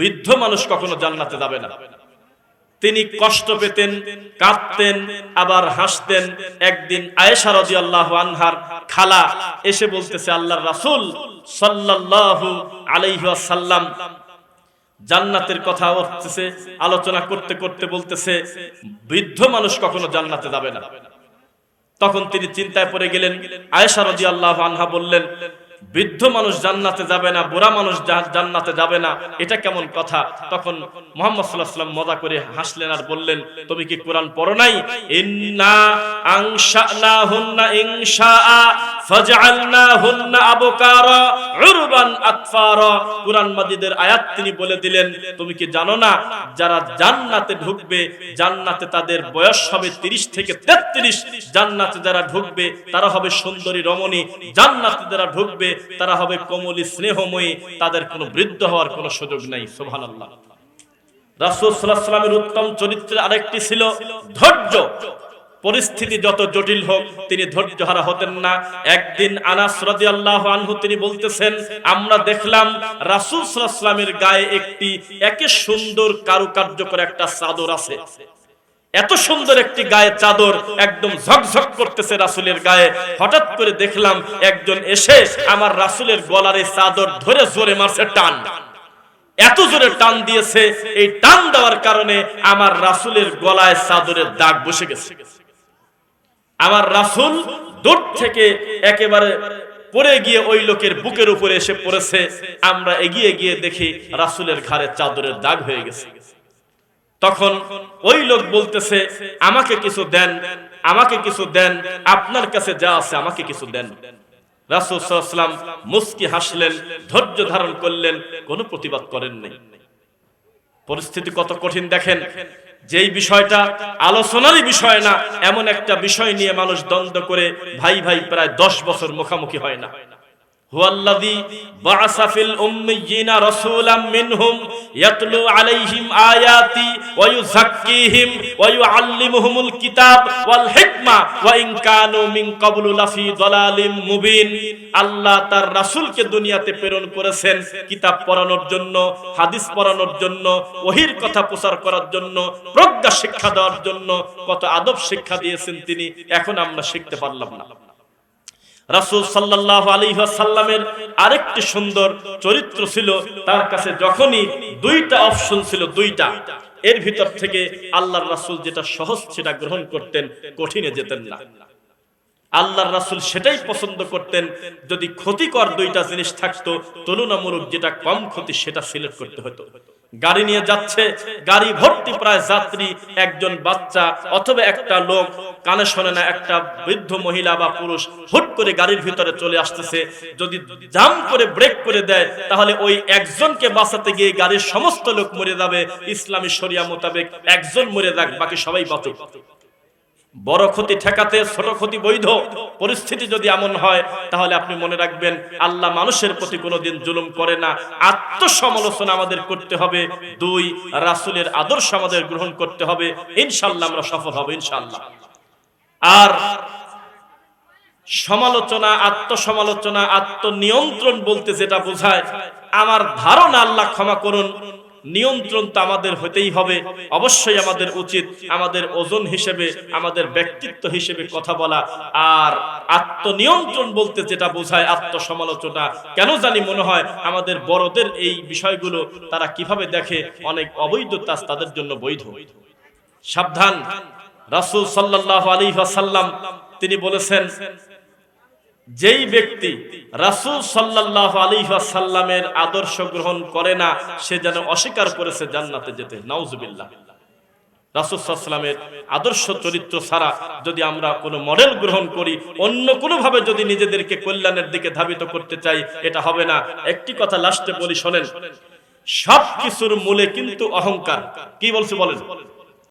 বৃদ্ধ মানুষ কখনো জান্নাতে যাবে না। তিনি কষ্ট পেতেন, কাঁদতেন, আবার হাসতেন। একদিন আয়েশা রাদিয়াল্লাহু আনহার খালা এসে বলতেছে, আল্লাহর রাসূল সাল্লাল্লাহু আলাইহি ওয়াসাল্লাম জান্নাতের কথা উঠতেছে আলোচনা করতে করতে বলতেছে, বৃদ্ধ মানুষ কখনো জান্নাতে যাবে না। তখন তিনি চিন্তায় পড়ে গেলেন। আয়েশা রাদিয়াল্লাহু আনহা বললেন বৃদ্ধ মানুষ জান্নাতে যাবে না, বুড়া মানুষ জান্নাতে যাবে না, এটা কেমন কথা? তখন মোহাম্মদ সাল্লাহ সাল্লাম মজা করে হাসলেন আর বললেন, তুমি কি কোরআন পড়ো নাই? ফাজআলনাহুন্না তিনি বলে দিলেন, তুমি কি জানো না, যারা জান্নাতে ঢুকবে, জান্নাতে তাদের বয়স হবে 30 থেকে 33 জান্নাতে যারা ঢুকবে, তারা হবে সুন্দরী রমণী। জান্নাতে যারা ঢুকবে, তারা হবে কোমলী স্নেহময়ী। তাদের কোনো বৃদ্ধ হওয়ার কোনো সুযোগ নাই। উত্তম চরিত্রের আরেকটি ছিল ধৈর্য। পরিস্থিতি যত জটিল হোক, তিনি ধৈর্য হারা হতেন না। একদিন আনাস রাদিয়াল্লাহু আনহু তিনি বলতেছেন, আমরা দেখলাম রাসূল সাল্লাল্লাহু আলাইহি গায়ে একটি, একে সুন্দর কারুকার্য করে একটা চাদর আছে। এত সুন্দর একটি গায়ে চাদর একদম ঝকঝক করতেছে রাসূলের গায়ে। হঠাৎ করে দেখলাম একজন এসে আমার রাসূলের গলার এই চাদর ধরে জোরে মারছে, টান। এত জোরে টান দিয়েছে, এই টান দেওয়ার কারণে আমার রাসূলের গলায় চাদরের দাগ বসে গেছে। আমার রাসূল দূর থেকে একেবারে পড়ে গিয়ে ওই লোকের বুকের উপরে এসে পড়েছে। আমরা এগিয়ে গিয়ে দেখি রাসুলের ঘাড়ে চাদরের দাগ হয়ে গেছে। তখন ওই লোক বলতেছে, আমাকে কিছু দেন, আমাকে কিছু দেন, আপনার কাছে যা আছে আমাকে কিছু দেন। রাসূল সাল্লাল্লাহু আলাইহি মুস্কি হাসলেন, ধৈর্য ধারণ করলেন, কোনো প্রতিবাদ করেন নাই পরিস্থিতি কত কঠিন দেখেন যেই বিষয়টা আলোচনারই বিষয় না, এমন একটা বিষয় নিয়ে মানুষ দ্বন্দ্ব করে ভাই ভাই প্রায় দশ বছর মুখামুখি হয় না। দুনিয়াতে প্রেরণ করেছেন কিতাব পড়ানোর জন্য, হাদিস পড়ানোর জন্য, ওহির কথা প্রচার করার জন্য, প্রজ্ঞা শিক্ষা দেওয়ার জন্য, কত আদব শিক্ষা দিয়েছেন তিনি, এখন আমরা শিখতে পারলাম না। রাসূল সাল্লাল্লাহু আলাইহি ওয়াসাল্লামের আরেকটি সুন্দর চরিত্র ছিল, তার কাছে যখনই দুইটা অপশন ছিল, দুইটা। এর ভিতর থেকে আল্লাহর রাসূল যেটা সহজ সেটা গ্রহণ করতেন, কঠিনে যেতেন না। আল্লাহর রাসূল সেটাই পছন্দ করতেন, যদি ক্ষতিকর দুইটা জিনিস থাকতো, তুলনামূলক যেটা কম ক্ষতি সেটা সিলেক্ট করতে হতো। গাড়ি নিয়ে যাচ্ছে। গাড়ি ভর্তি প্রায় যাত্রী, একজন বাচ্চা অথবা একটা লোক। কানে শোনে না একটা বৃদ্ধ মহিলা বা পুরুষ হুট করে গাড়ির ভিতরে চলে আসতেছে। যদি জাম করে ব্রেক করে দেয়, তাহলে ওই একজনকে বাঁচাতে গিয়ে গাড়ির সমস্ত লোক মরে যাবে। ইসলামী শরিয়া মোতাবেক একজন মরে যাক, বাকি সবাই বাঁচুক। বড় ক্ষতি ঠেকাতে, ছোট ক্ষতি বৈধ। পরিস্থিতি যদি এমন হয়, তাহলে আপনি মনে রাখবেন, আল্লাহ মানুষের প্রতি কোনোদিন জুলুম করে না। আত্মসমালোচনা আমাদের করতে হবে। দুই, রাসূলের আদর্শ আমাদের গ্রহণ করতে হবে। ইনশাআল্লাহ আমরা সফল হব ইনশাল্লাহ আর সমালোচনা, আত্মসমালোচনা, আত্মনিয়ন্ত্রণ বলতে যেটা বোঝায়, আমার ধারণা আল্লাহ ক্ষমা করুন। নিয়ন্ত্রণ তো আমাদের হতেই হবে। অবশ্যই আমাদের উচিত আমাদের ওজন হিসেবে, আমাদের ব্যক্তিত্ব হিসেবে কথা বলা। আর আত্মনিয়ন্ত্রণ বলতে যেটা বোঝায় আত্মসমালোচনা, কেন জানি মনে হয় আমাদের বড়দের এই বিষয়গুলো তারা কীভাবে দেখে, অনেক অবৈধ কাজ তাদের জন্য বৈধ। সাবধান। রাসূল সাল্লাল্লাহু আলাইহি ওয়াসাল্লাম, তিনি বলেছেন যেই ব্যক্তি রাসূল সাল্লাল্লাহু আলাইহি ওয়াসাল্লামের আদর্শ গ্রহণ করে না, সে যেন অস্বীকার করেছে জান্নাতে যেতে। নাউজুবিল্লাহ। রাসূল আদর্শ চরিত্র ছাড়া যদি আমরা কোনো মডেল গ্রহণ করি, অন্য কোনো ভাবে যদি নিজেদেরকে কল্যাণের দিকে ধাবিত করতে চাই, এটা হবে না। একটি কথা লাস্টে বলি, শোনেন সব কিছুর মূলে কিন্তু অহংকার। কি বলছে বলেন?